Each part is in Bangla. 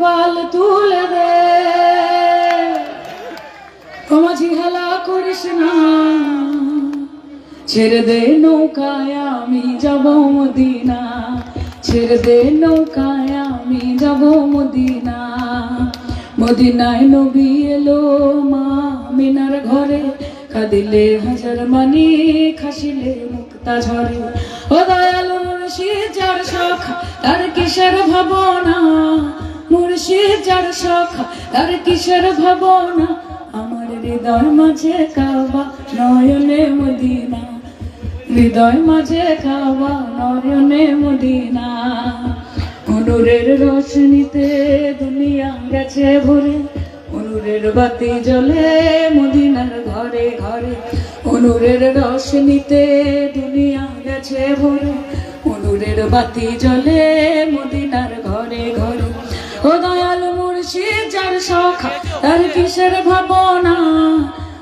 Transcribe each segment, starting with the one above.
পাল তুলে দে। হেলা করিস না। ছেড়ে দে নৌকায়, আমি যাব মদিনা। ছেড়ে দে নৌকায়, আমি যাব মদিনা। মদিনায় নবী এলো মা, মিনার ঘরে। কাঁদিলে হাজার মানি খাসিলে মুক্তা ঝরে। ও দয়াল কিসের ভাবনা? শখ কিসের ভাবনা? হৃদয় মাঝে হৃদয় মাঝে অনুরের রোশনীতে দুনিয়া গেছে ভরে। অনুরের বাতি জ্বলে মদিনার ঘরে ঘরে। অনুরের রোশনীতে দুনিয়া গেছে ভরে। অনুরের বাতি জ্বলে মদিনার ঘরে ঘরে। ও দয়াল মুর্শিদ, যার সখা তার কিসের ভাবনা?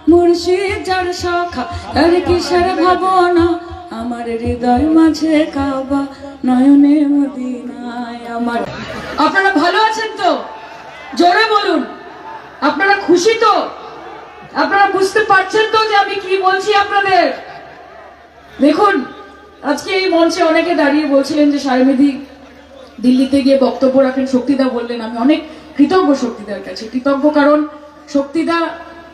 মুর্শিদ, যার সখা তার কিসের ভাবনা? আমার হৃদয় মাঝে কাবা, নয়নে মদিনায় আমার। আপনারা ভালো আছেন তো? জোরে বলুন। আপনারা খুশি তো? আপনারা বুঝতে পারছেন তো যে আমি কি বলছি আপনাদের? দেখুন আজকে এই মঞ্চে অনেকে দাঁড়িয়ে বলছিলেন যে সায়মেধি দিল্লিতে গিয়ে বক্তব্য রাখেন, শক্তিদা বললেন, আমি অনেক কৃতজ্ঞ শক্তিদার কাছে। কৃতজ্ঞ কারণ শক্তিদা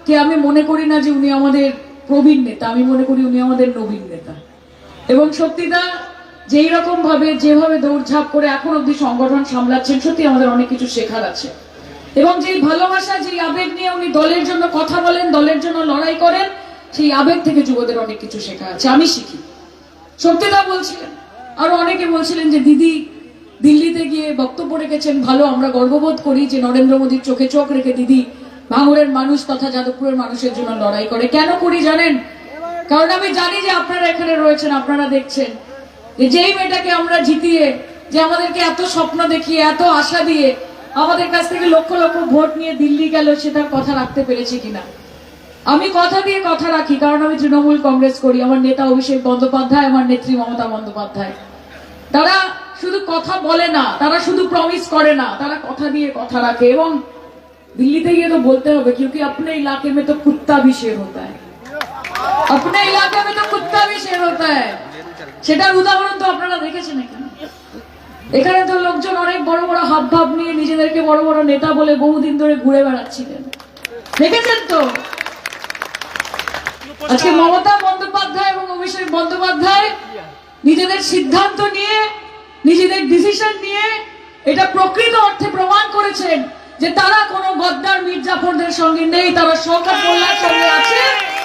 কে আমি মনে করি না যে উনি আমাদের প্রবীণ নেতা, আমি মনে করি উনি আমাদের নবীন নেতা। এবং শক্তিদা যেই রকম ভাবে যেভাবে দৌড়ঝাঁপ করে এখন অব্দি সংগঠন সামলাচ্ছেন সত্যি আমাদের অনেক কিছু শেখার আছে। এবং যেই ভালোবাসা, যেই আবেগ নিয়ে উনি দলের জন্য কথা বলেন, দলের জন্য লড়াই করেন, সেই আবেগ থেকে যুবদের অনেক কিছু শেখা আছে। আমি শিখি। সত্যিদা বলছিলেন। আরও অনেকে বলছিলেন যে, দিদি, দিল্লিতে গিয়ে বক্তব্য রেখেছেন, ভালো, আমরা গর্ববোধ করি যে নরেন্দ্র মোদীর চোখে চোখ রেখে দিদি ভাঙড়ের মানুষ তথা যাদবপুরের মানুষের জন্য লড়াই করে। কেন করি জানেন? কারণ আমি জানি যে আপনারা এখানে রয়েছেন, আপনারা দেখছেন। যে যেই মেয়েটাকে আমরা জিতিয়ে, যে আমাদেরকে এত স্বপ্ন দেখিয়ে, এত আশা দিয়ে আমাদের কাছ থেকে লক্ষ লক্ষ ভোট নিয়ে দিল্লি গেল, সে তার কথা রাখতে পেরেছে কিনা? আমি কথা দিয়ে কথা রাখি কারণ আমি তৃণমূল কংগ্রেস করি আমার নেতা অভিষেক বন্দ্যোপাধ্যায় আমার নেত্রী মমতা বন্দ্যোপাধ্যায় তারা শুধু কথা বলে না তারা শুধু প্রমিস করে না তারা কথা দিয়ে কথা রাখে এবং দিল্লিতে গিয়ে তো বলতে হবে क्योंकि अपने इलाके में तो कुत्ता भी शेर होता है अपने इलाके में तो कुत्ता भी शेर होता है সেটার উদাহরণ তো আপনারা দেখেছেন এখানে এখানে তো লোকজন অনেক বড় বড় হাব ভাব নিয়ে নিজেদেরকে বড় বড় নেতা বলে বহুদিন ধরে ঘুরে বেড়াচ্ছিলেন দেখেছেন তো আজকে মমতা বন্দ্যোপাধ্যায় এবং অভিষেক বন্দ্যোপাধ্যায় নিজেদের সিদ্ধান্ত নিয়ে, নিজেদের ডিসিশন নিয়ে এটা প্রকৃত অর্থে প্রমাণ করেছেন যে তারা কোনো গদ্দার মির্জাফরদের সঙ্গে নেই, তারা সরকার মোল্লার সঙ্গে আছে,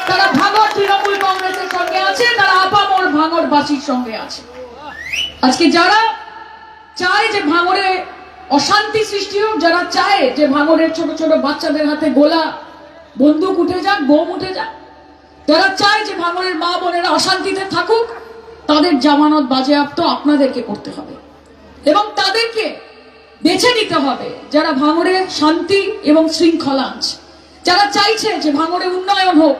তারা ভাঙর তৃণমূল কংগ্রেসের সঙ্গে আছে, তারা আপামর ভাঙরবাসীর সঙ্গে আছে। আজকে যারা চায় যে ভাঙরে অশান্তি সৃষ্টি হোক, যারা চায় যে ভাঙরের ছোট ছোট বাচ্চাদের হাতে গোলা বন্দুক উঠে যাক, বোম উঠে যাক যারা চায় যে ভাঙরের মা বোনেরা অশান্তিতে থাকুক, তাদের জামানত বাজেয়াপ্ত আপনাদেরকে করতে হবে। এবং তাদেরকে বেছে নিতে হবে যারা ভাঙরে শান্তি এবং শৃঙ্খলা আনছে যারা চাইছে যে ভাঙরে উন্নয়ন হোক,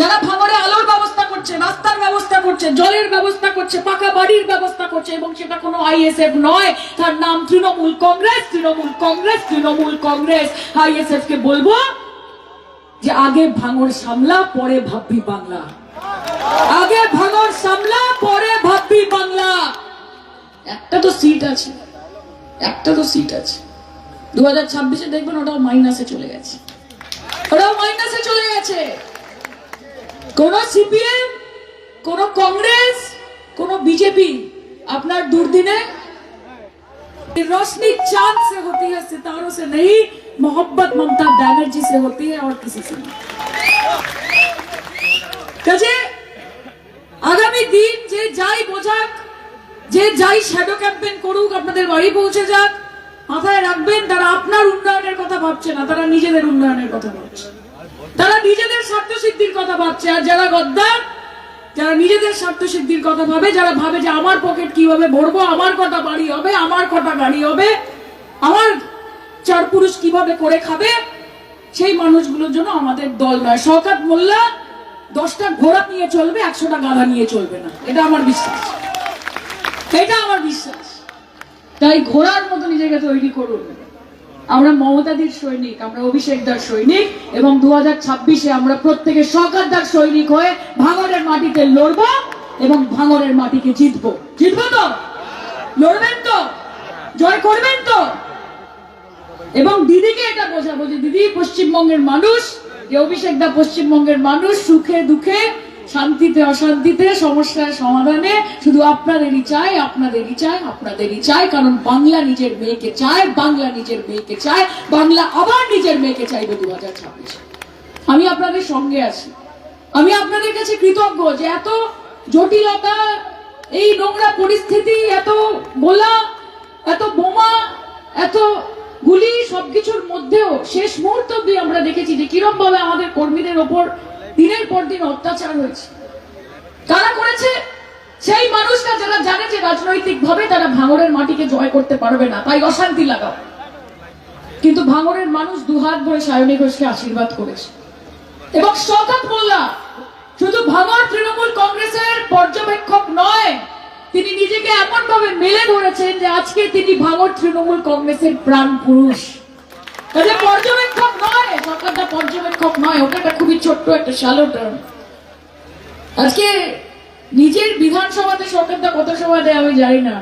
যারা ভাঙরে আলোর ব্যবস্থা করছে, রাস্তার ব্যবস্থা করছে, জলের ব্যবস্থা করছে, পাকা বাড়ির ব্যবস্থা করছে, এবং সেটা কোনো আইএসএফ নয়, তার নাম তৃণমূল কংগ্রেস তৃণমূল কংগ্রেস তৃণমূল কংগ্রেস। আইএসএফ কে বলব যে আগে ভাঙর সামলা পরে ভাববি বাংলা আগে ভাঙর সামলা পরে ভাববি বাংলা একটা তো সিট আছে একটা তো সিট আছে দু হাজার ছাব্বিশে দেখবেন ওটাও মাইনাসে চলে গেছে ওটাও মাইনাসে চলে গেছে কোন সিপিএম কোন কংগ্রেস কোন বিজেপি আপনার দুর্দিনে रोशनी चांद से होती है सितारों से नहीं मोहब्बत ममता बनर्जी से होती है और किसी से नहीं কাজে আগামী দিন যে যাই বোঝাক যে যাই শ্যাডো ক্যাম্পেন করুক আপনাদের বাড়ি পৌঁছে যাক মাথায় রাখবেন তারা আপনার উন্নয়নের কথা ভাবছে না তারা নিজেদের উন্নয়নের কথা ভাবছে তারা নিজেদের স্বার্থ সিদ্ধির কথা ভাবছে আর যারা গদ্দার যারা নিজেদের স্বার্থ সিদ্ধির কথা ভাবে যারা ভাবে যে আমার পকেট কিভাবে ভরবো আমার কটা বাড়ি হবে আমার কটা গাড়ি হবে আমার চার পুরুষ কীভাবে করে খাবে, সেই মানুষগুলোর জন্য আমাদের দল নয়। শওকাত মোল্লা দশটা ঘোড়া নিয়ে চলবে, একশোটা গাধা নিয়ে চলবে না। এটা আমার বিশ্বাস। এটা আমার বিশ্বাস। তাই ঘোড়ার মতো নিজেকে তৈরি করুন। আমরা মমতাদির সৈনিক, আমরা অভিষেক দার সৈনিক, এবং দু হাজার ছাব্বিশে আমরা প্রত্যেকে সরকারদার সৈনিক হয়ে ভাঙরের মাটিতে লড়বো এবং ভাঙরের মাটিকে জিতবো। জিতবো তো? লড়বেন তো? জয় করবেন তো? এবং দিদিকে এটা বোঝাবো যে দিদি পশ্চিমবঙ্গের মানুষ, যে অভিষেকদা পশ্চিমবঙ্গের মানুষ, সুখে দুঃখে, শান্তিতে, অশান্তিতে সমস্যার সমাধানে, শুধু আপনাদেরই চাই আপনাদেরই চাই আপনাদেরই চাই, কারণ বাংলা নিজের মেয়েকে চায়, বাংলা নিজের মেয়েকে চায়, বাংলা আবার নিজের মেয়েকে চাইবে দু হাজার ছাব্বিশে। আমি আপনাদের সঙ্গে আছি। আমি আপনাদের কাছে কৃতজ্ঞ যে এত জটিলতা, এই নোংরা পরিস্থিতি, এত গোলা, এত বোমা, এত গুলি সবকিছুর মধ্যেও শেষ মুহূর্ত অব্দি আমরা দেখেছি যে কিরম ভাবে আমাদের কর্মীদের ওপর দিনের পর দিন অত্যাচার হয়েছে। কারা করেছে, সেই মানুষরা যারা জানে যে রাজনৈতিক ভাবে তারা ভাঙরের মাটিকে জয় করতে পারবে না, তাই অশান্তি লাগাও। কিন্তু ভাঙরের মানুষ দুহাত ভরে সায়নী ঘোষকে আশীর্বাদ করেছে। এবং শওকত মোল্লা, শুধু ভাঙর তৃণমূল কংগ্রেসের মেলে ধরেছেন যে আজকে তিনি ভাঙর তৃণমূল কংগ্রেসের প্রাণ পুরুষ। পর্যবেক্ষক নয়, সরকারটা পর্যবেক্ষক নয় ওটা খুবই ছোট্ট একটা শ্যালো টার্ম আজকে নিজের বিধানসভাতে সরকারটা কত সময় দেয় আমি জানি না।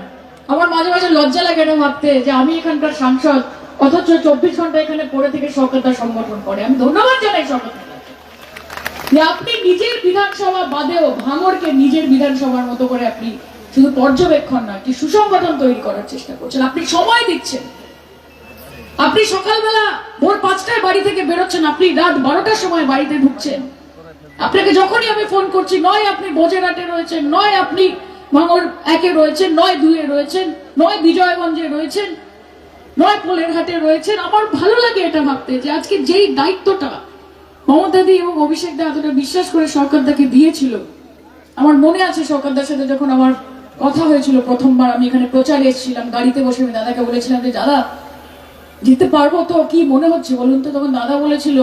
আমার মাঝে মাঝে লজ্জা লাগে না ভাবতে, যে আমি এখানকার সাংসদ, অথচ চব্বিশ ঘণ্টা এখানে পড়ে থেকে সরকারটা সংগঠন করে। আমি ধন্যবাদ জানাই সরকারকে। যে আপনি নিজের বিধানসভা বাদেও ভাঙরকে নিজের বিধানসভার মতো করে আপনি শুধু পর্যবেক্ষণ নয় কি সুসংগঠন তৈরি করার চেষ্টা করছেন। আপনি সময় দিচ্ছেন। আপনি সকালবেলা ভোর পাঁচটায় বাড়ি থেকে বেরোচ্ছেন, আপনি রাত বারোটার সময় বাড়িতে ঢুকছেন। আপনাকে যখনই আমি ফোন করছি, নয় আপনি বোজেরাটে রয়েছেন, নয় আপনি ভাঙর একে রয়েছেন, নয় দুয়ে রয়েছেন, নয় বিজয়গঞ্জে রয়েছেন, নয় পোলের হাটে রয়েছেন। আমার ভালো লাগে এটা ভাবতে যে আজকে যেই দায়িত্বটা মমতাদি এবং অভিষেক দা এতটা বিশ্বাস করে সরকারদাকে দিয়েছিল, আমার মনে আছে সরকারদার সাথে যখন আমার কথা হয়েছিল প্রথমবার আমি এখানে প্রচারে এসেছিলাম গাড়িতে বসে আমি দাদাকে বলেছিলাম যে দাদা জিততে পারবো তো কি মনে হচ্ছে বলুন তো তখন দাদা বলেছিল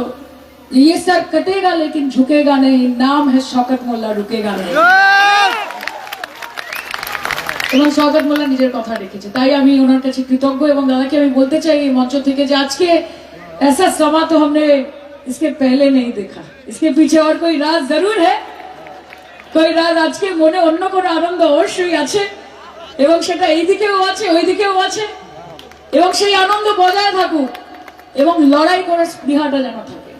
ये सर कटेगा लेकिन झुकेगा नहीं नाम है शौकत मोल्ला रुकेगा नहीं এবং শওকত মোল্লা নিজের কথা রেখেছে তাই আমি ওনার কাছে কৃতজ্ঞ এবং দাদাকে আমি বলতে চাই এই মঞ্চ থেকে যে আজকে ऐसा समा तो हमने इसके पहले नहीं देखा इसके पीछे और कोई राज जरूर है कोई রাজ আজকে মনে অন্য কোনো আনন্দ অবশ্যই আছে। এবং সেটা এই দিকেও আছে ওই দিকেও আছে। এবং সেই আনন্দ বজায় থাকুক। এবং লড়াই করে স্পৃহাটা যেন থাকে।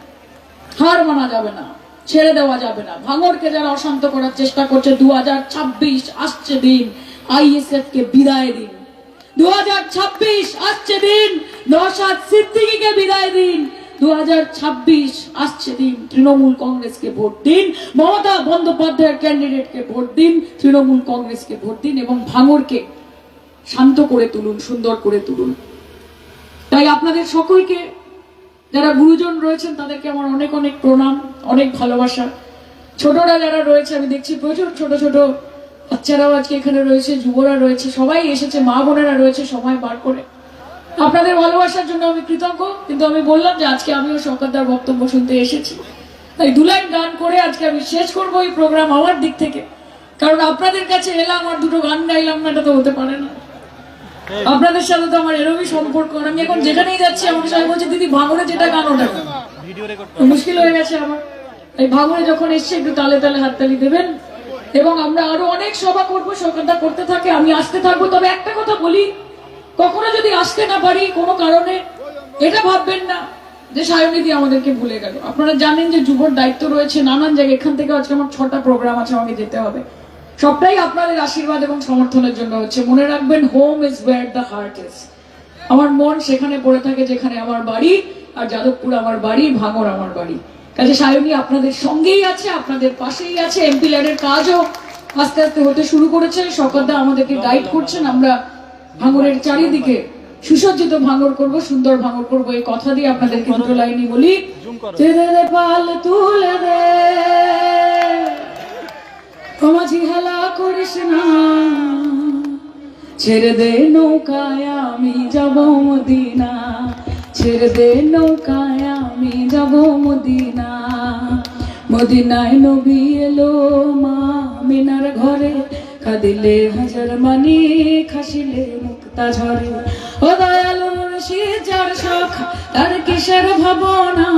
হার মানা যাবে না, ছেড়ে দেওয়া যাবে না। ভাঙরকে যারা অশান্ত করার চেষ্টা করছে দু হাজার ছাব্বিশ আসছে দিন আইএসএফ কে বিদায় দিন। দু হাজার ছাব্বিশ আসছে দিন নসাদ সিদ্দিকিকে বিদায় দিন। দু হাজার ছাব্বিশ আসছে দিন, তৃণমূল কংগ্রেসকে ভোট দিন। মমতা বন্দ্যোপাধ্যায়ের ক্যান্ডিডেটকে ভোট দিন, তৃণমূল কংগ্রেসকে ভোট দিন এবং ভাঙরকে শান্ত করে তুলুন, সুন্দর করে তুলুন। তাই আপনাদের সকলকে, যারা গুরুজন রয়েছেন, তাদেরকে আমার অনেক অনেক প্রণাম, অনেক ভালোবাসা। ছোটরা যারা রয়েছে, আমি দেখছি প্রচুর ছোট ছোট বাচ্চারাও আজকে এখানে রয়েছে, যুবরা রয়েছে, সবাই এসেছে, মা বোনেরা রয়েছে, সময় বার করে। আপনাদের ভালোবাসার জন্য আমি কৃতজ্ঞ কিন্তু আমি বললাম যে আজকে আমিও সরকারদার বক্তব্য শুনতে এসেছি। তাই দু লাইন গান করে আজকে আমি শেষ করব এই প্রোগ্রাম আমার দিক থেকে। কারণ আপনাদের কাছে এলাম আর দুটো গান গাইলাম না এটা তো হতে পারে না। আপনাদের সাথে তো আমার এরকমই সম্পর্ক আমি এখন যেখানেই যাচ্ছি আমাকে সবাই বলছে দিদি ভাঙরে যেটা গান ওটা মুশকিল হয়ে গেছে আমার। এই ভাঙরে যখন এসছে একটু তালে তালে হাততালি দেবেন। এবং আমরা আরও অনেক সভা করব সরকারটা করতে থাকে আমি আসতে থাকব। তবে একটা কথা বলি কখনো যদি আসতে না পারি কোনো কারণে, এটা ভাববেন না যে সায়নিধি আমাদেরকে ভুলে গেল। আপনারা জানেন যে যুবর দায়িত্ব রয়েছে নানান জায়গায়। এখান থেকে আজকে আমার ছটা প্রোগ্রাম আছে, আমাকে যেতে হবে। সবটাই আপনাদের আশীর্বাদ এবং সমর্থনের জন্য হচ্ছে। মনে রাখবেন home is where the heart is আমার মন সেখানে পড়ে থাকে যেখানে আমার বাড়ি, আর যাদবপুর আমার বাড়ি, ভাঙর আমার বাড়ি। কাজে সায়নী আপনাদের সঙ্গেই আছে, আপনাদের পাশেই আছে। এমপি ল্যাডের কাজও আস্তে আস্তে হতে শুরু করেছে। সরকারদা আমাদেরকে গাইড করছেন। আমরা ভাঙরের চারিদিকে সুসজ্জিত ভাঙর করব সুন্দর ভাঙর করব। এই কথা দিয়ে আপনাদেরকে দুটো লাইনই বলি। পাল তুলে দে। কমাঝি হেলা করিস না। ছেড়ে দে নৌকায় আমি যাব মদিনা। ছেড়ে দে নৌকায় আমি যাব মদিনা। মদিনায় নবী এলো মা মিনার ঘরে। কাঁদিলে হাজার মানি, খাসিলে মুক্তা ঝরে। ও দয়াল মুর্শিদ যার শখ, তার কিসের ভাবনা?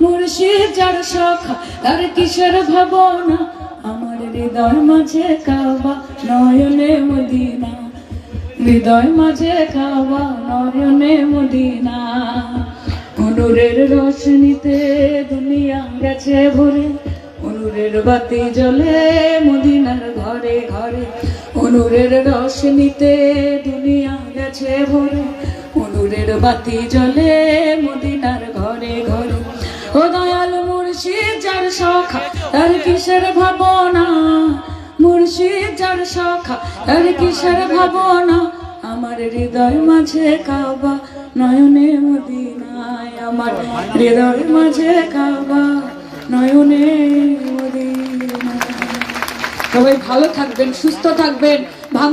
মুর্শিদ যার শখ, তার কিসের ভাবনা? আমার হৃদয় মাঝে কাবা, নয়নে মদিনা। হৃদয় মাঝে কাবা, নয়নে মদিনা। অনুরের রোশনীতে দুনিয়া গেছে ভরে। অনুরের বাতি জ্বলে মদিনার ঘরে ঘরে, অনুরের রোশনীতে দুনিয়া গেছে ভরে। অনুরের বাতি জ্বলে মদিনার ঘরে ঘরে, ও দয়াল মুর্শিদ যার সখা, তার কিসের ভাবনা? মুর্শিদ যার সখা, তার কিসের ভাবনা? আমার হৃদয় মাঝে কাবা, নয়নে মদিনায় আমার হৃদয় মাঝে কাবা। নয়নে সবাই ভালো থাকবেন সুস্থ থাকবেন। ভাঙ